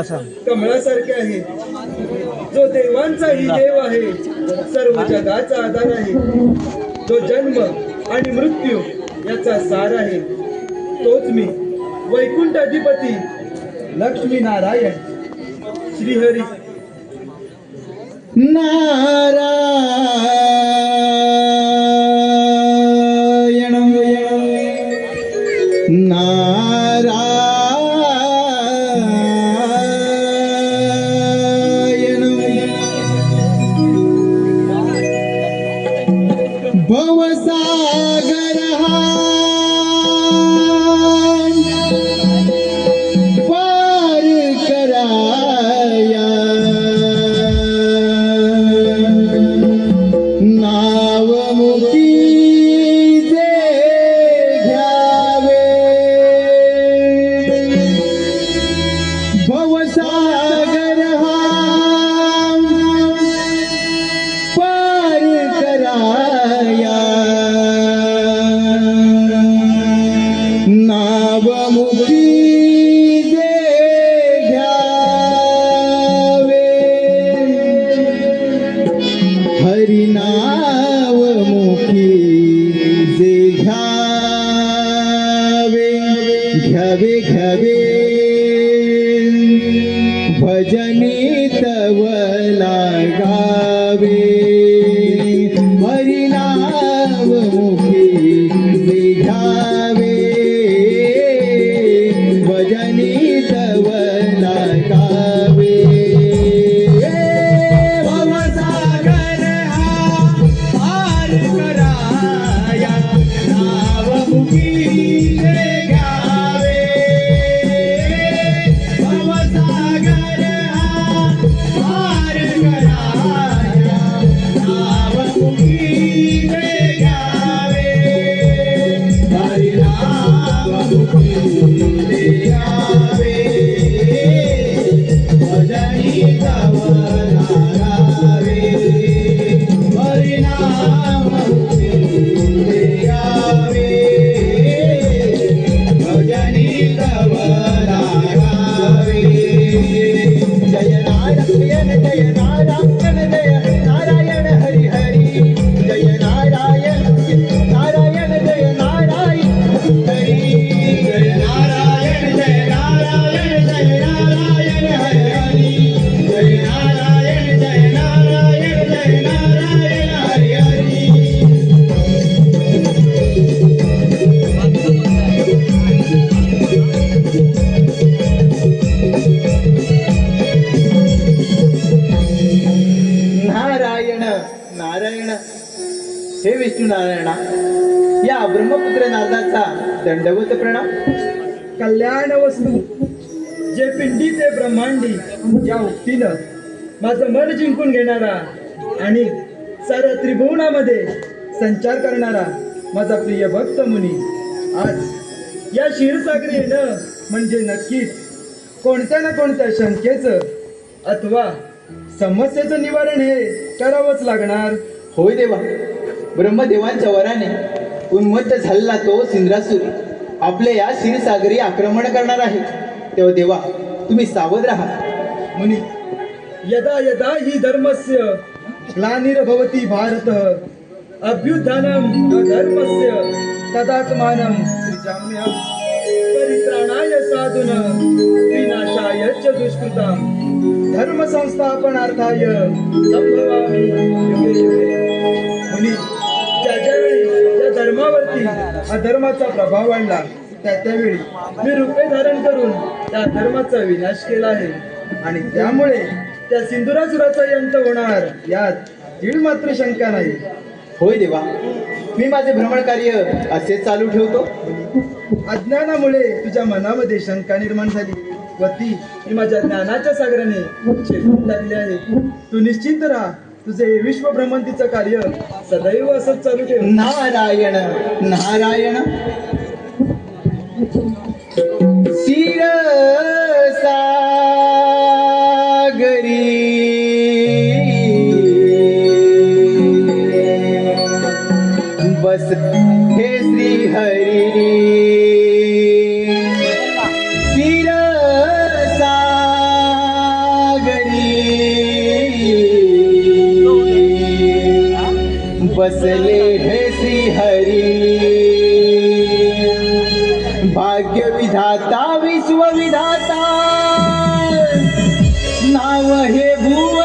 नयन कमळासारखे आहे. जो देवांचाही देव आहे सर्व जगाचा आधार आहे. जो जन्म आणि मृत्यू याचा सार आहे. तोच मी वैकुंठ अधिपती लक्ष्मी नारायण श्रीहरी. नारायण power घ्यावे घ्यावे भजनी हे विष्णू नारायणा. या ब्रह्मपुत्र नारदाचा दंडवत प्रणाम. कल्याण वस्तू. जे पिंडी ते ब्रह्मांडी या उक्तीनं माझं मन जिंकून घेणारा आणि साऱ्या त्रिभुवनामध्ये संचार करणारा माझा प्रिय भक्त मुनी आज या क्षीरसागरी येणं म्हणजे नक्कीच कोणत्या ना कोणत्या शंकेचं अथवा समस्येचं निवारण हे करावंच लागणार. होय देवा ब्रह्मदेवांच्या वराने उन्मत्त झालेला तो सिंद्रासूर आपल्या या क्षीरसागरी आक्रमण करणार आहे. तेव्हा देवा तुम्ही सावध राहा. मुनी यदा यदा हि धर्मस्य ग्लानिर्भवती भारत। अभ्युत्थानम अधर्मस्य तदात्मानं सृजाम्यहम् परित्राणाय साधुन विनाशाय च दुष्कृता। धर्म संस्थापनार्थाय संभवामि। युगे युगे मुनी ज्या ज्यावेळी त्या धर्मावरती अधर्माचा प्रभाव वाढला त्या त्यावेळी मी रूपे धारण करून त्या धर्माचा विनाश केला आहे. आणि त्यामुळे त्या सिंधुरासुराचा अंत होणार यात तीळ मात्र शंका नाही. होय देवा. मी माझे भ्रमण कार्य असे चालू ठेवतो. अज्ञानामुळे तुझ्या मनामध्ये शंका निर्माण झाली. व ती मी माझ्या ज्ञानाच्या सागराने छेदून टाकली आहे. तू निश्चिंत राहा. तुझे विश्व भ्रमंतीचं कार्य सदैव असंच चालू ठेव. नारायण नारायण. हरी बस हे श्री हरी सागरी बसले हे श्री हरी भाग्य विधाता विश्व विधाता हे भुवरी